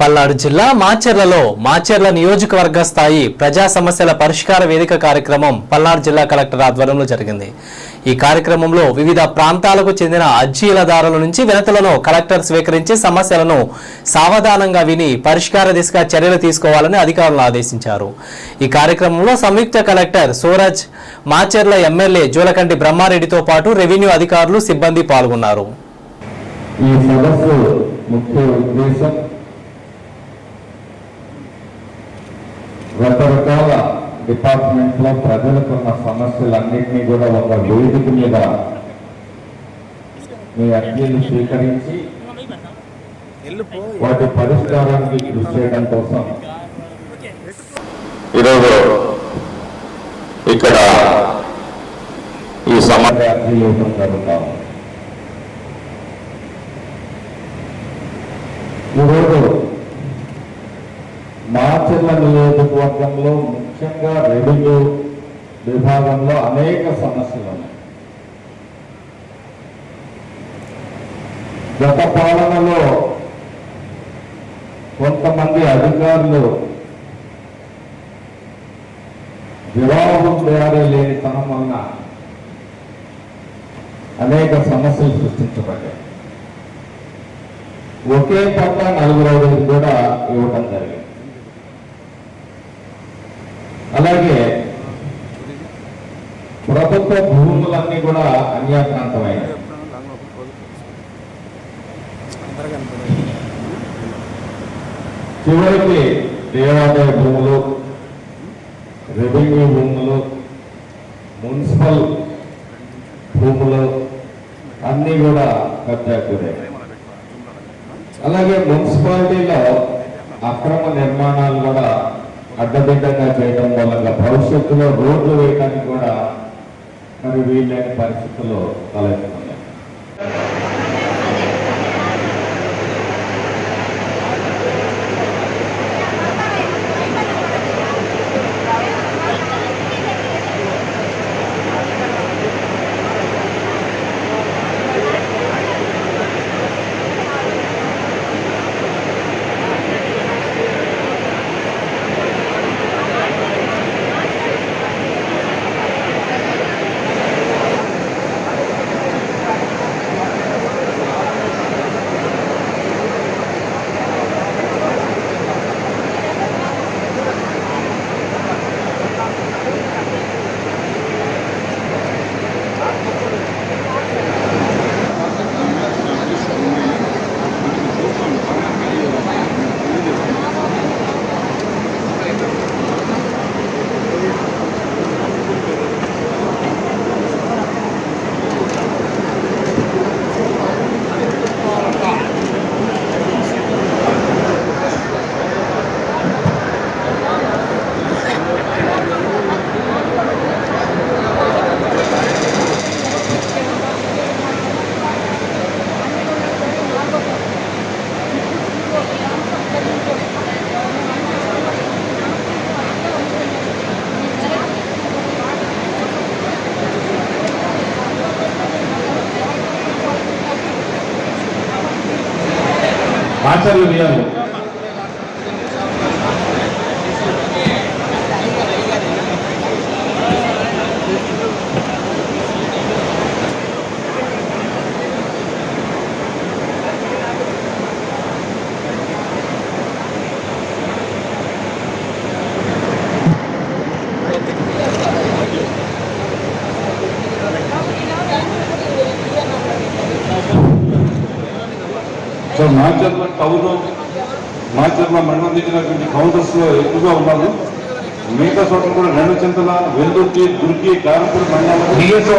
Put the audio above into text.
పల్నాడు జిల్లా మాచెర్లలో మాచెర్ల నియోజకవర్గ స్థాయి ప్రజా సమస్యల పరిష్కార వేదిక కార్యక్రమం పల్నాడు జిల్లా కలెక్టర్ ఆధ్వర్యంలో జరిగింది. ఈ కార్యక్రమంలో వివిధ ప్రాంతాలకు చెందిన అర్జీలదారుల నుంచి వినతులను కలెక్టర్ స్వీకరించి సమస్యలను సావధానంగా విని పరిష్కార దిశగా చర్యలు తీసుకోవాలని అధికారులను ఆదేశించారు. ఈ కార్యక్రమంలో సంయుక్త కలెక్టర్ సూరజ్ మాచెర్ల ఎమ్మెల్యే జూలకంటి బ్రహ్మారెడ్డితో పాటు రెవెన్యూ అధికారులు సిబ్బంది పాల్గొన్నారు. ఈ సదస్సు ముఖ్య ఉద్దేశం రకరకాల డిపార్ట్మెంట్లో ప్రజలకు ఉన్న సమస్యలన్నింటినీ కూడా ఒక వేదిక మీద మీ అర్జీలు స్వీకరించి వాటి పరిష్కారానికి కృషి చేయడం కోసం. ఈరోజు ఇక్కడ ఈ సమస్య అర్జీలు ఇవ్వడం జరుగుతా ఉంది ఈరోజు మాచర్ల నియోజకవర్గంలో ముఖ్యంగా రెవెన్యూ విభాగంలో అనేక సమస్యలు. ఉన్నాయి గత పాలనలో కొంతమంది అధికారులు వివాహం తయారీ లేని తనం వలన అనేక సమస్యలు సృష్టించబడ్డాయి. ఒకే పట్ల నలుగురు కూడా ఇవ్వటం జరిగింది. అలాగే ప్రభుత్వ భూములన్నీ కూడా అన్యాక్రాంతమైన చివరికి దేవాలయ భూములు రెవెన్యూ భూములు మున్సిపల్ భూములు అన్నీ కూడా కబ్జా గురయ్యాయి. అలాగే మున్సిపాలిటీలో అక్రమ నిర్మాణాలు కూడా అడ్డదిడ్డంగా చేయడం వల్ల భవిష్యత్తులో రోడ్లు వేయడానికి కూడా మరి వీలైన పరిస్థితుల్లో తలెత్తుతున్నాయి Ángel Villalba. సో మాచర్ల కౌలు మాచర్ల మండలం దిగినటువంటి కౌంటర్స్లో ఎక్కువగా ఉన్నారు. మిగతా చోట్ల కూడా రెండు చింతల వెల్దుర్తి దుర్గి కారంపూడి మండలం డిఎస్ఓ